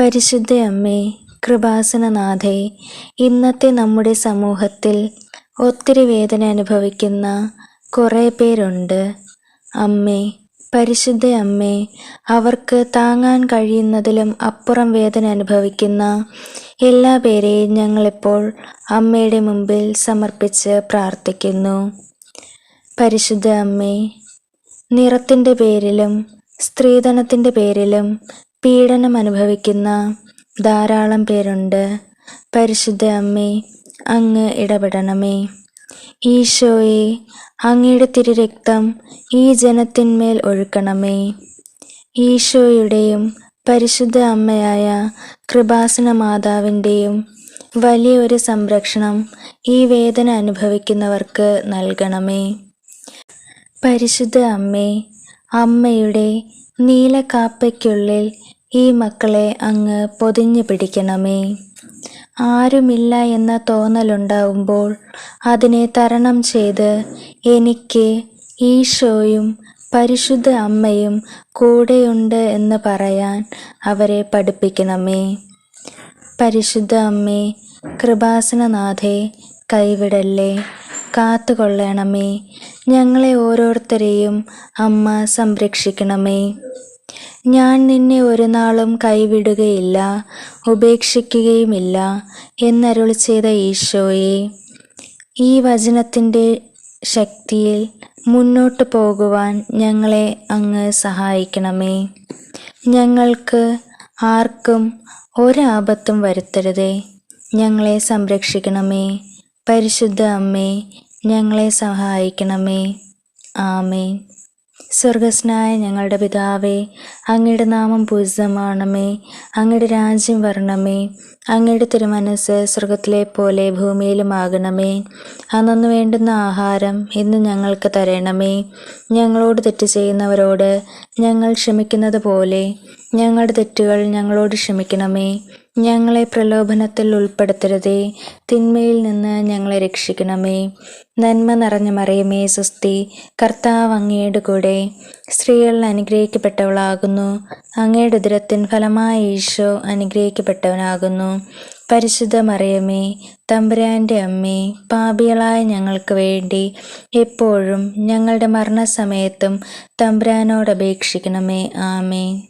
പരിശുദ്ധ അമ്മേ കൃപാസനനാഥേ ഇന്നത്തെ നമ്മുടെ സമൂഹത്തിൽ ഒത്തിരി വേദന അനുഭവിക്കുന്ന കുറേ പേരുണ്ട്. അമ്മേ പരിശുദ്ധ അമ്മേ അവർക്ക് താങ്ങാൻ കഴിയുന്നതിലും അപ്പുറം വേദന അനുഭവിക്കുന്ന എല്ലാ പേരെയും ഞങ്ങളിപ്പോൾ അമ്മയുടെ മുമ്പിൽ സമർപ്പിച്ച് പ്രാർത്ഥിക്കുന്നു. പരിശുദ്ധ അമ്മേ നിറത്തിന്റെ പേരിലും സ്ത്രീധനത്തിന്റെ പേരിലും പീഡനം അനുഭവിക്കുന്ന ധാരാളം പേരുണ്ട്. പരിശുദ്ധ അമ്മേ അങ്ങ് ഇടപെടണമേ. ഈശോയെ അങ്ങയുടെ തിരുരക്തം ഈ ജനത്തിന്മേൽ ഒഴുക്കണമേ. ഈശോയുടെയും പരിശുദ്ധ അമ്മയായ കൃപാസന മാതാവിന്റെയും വലിയ ഒരു സംരക്ഷണം ഈ വേദന അനുഭവിക്കുന്നവർക്ക് നൽകണമേ. പരിശുദ്ധ അമ്മേ അമ്മയുടെ നീലക്കാപ്പയ്ക്കുള്ളിൽ ഈ മക്കളെ അങ്ങ് പൊതിഞ്ഞു പിടിക്കണമേ. ആരുമില്ല എന്ന തോന്നലുണ്ടാവുമ്പോൾ അതിനെ തരണം ചെയ്ത് എനിക്ക് ഈശോയും പരിശുദ്ധ അമ്മയും കൂടെയുണ്ട് എന്ന് പറയാൻ അവരെ പഠിപ്പിക്കണമേ. പരിശുദ്ധ അമ്മേ കൃപാസനനാഥേ കൈവിടല്ലേ. കാത്തുകൊള്ളണമേ. ഞങ്ങളെ ഓരോരുത്തരെയും അമ്മ സംരക്ഷിക്കണമേ. ഞാൻ നിന്നെ ഒരു നാളും കൈവിടുകയില്ല ഉപേക്ഷിക്കുകയുമില്ല എന്നരുൾ ചെയ്ത ഈശോയെ. ഈ വചനത്തിന്റെ ശക്തിയിൽ മുന്നോട്ട് പോകുവാൻ ഞങ്ങളെ അങ്ങ് സഹായിക്കണമേ. ഞങ്ങൾക്ക് ആർക്കും ഒരാപത്തും വരുത്തരുതേ. ഞങ്ങളെ സംരക്ഷിക്കണമേ. പരിശുദ്ധ അമ്മേ ഞങ്ങളെ സഹായിക്കണമേ. ആമേൻ. സ്വർഗസ്നായ ഞങ്ങളുടെ പിതാവേ അങ്ങയുടെ നാമം പൂജിതമാണമേ. അങ്ങയുടെ രാജ്യം വരണമേ. അങ്ങയുടെ തിരുമനസ് സ്വർഗത്തിലെ പോലെ ഭൂമിയിലും ആകണമേ അന്നു വേണ്ടുന്ന ആഹാരം ഇന്ന് ഞങ്ങൾക്ക് തരണമേ. ഞങ്ങളോട് തെറ്റ് ചെയ്യുന്നവരോട് ഞങ്ങൾ ക്ഷമിക്കുന്നത് പോലെ ഞങ്ങളുടെ തെറ്റുകൾ ഞങ്ങളോട് ക്ഷമിക്കണമേ. ഞങ്ങളെ പ്രലോഭനത്തിൽ ഉൾപ്പെടുത്തരുതേ. തിന്മയിൽ നിന്ന് ഞങ്ങളെ രക്ഷിക്കണമേ. നന്മ നിറഞ്ഞ മറിയമേ സുസ്തി. കർത്താവ് അങ്ങയുടെ കൂടെ. സ്ത്രീകൾ അനുഗ്രഹിക്കപ്പെട്ടവളാകുന്നു. അങ്ങയുടെ ഉദരത്തിൻ ഫലമായ ഈശോ അനുഗ്രഹിക്കപ്പെട്ടവനാകുന്നു. പരിശുദ്ധ മറിയമേ തമ്പുരാന്റെ അമ്മേ പാപികളായ ഞങ്ങൾക്ക് വേണ്ടി എപ്പോഴും ഞങ്ങളുടെ മരണസമയത്തും തമ്പുരാനോട് അപേക്ഷിക്കണമേ. ആമേ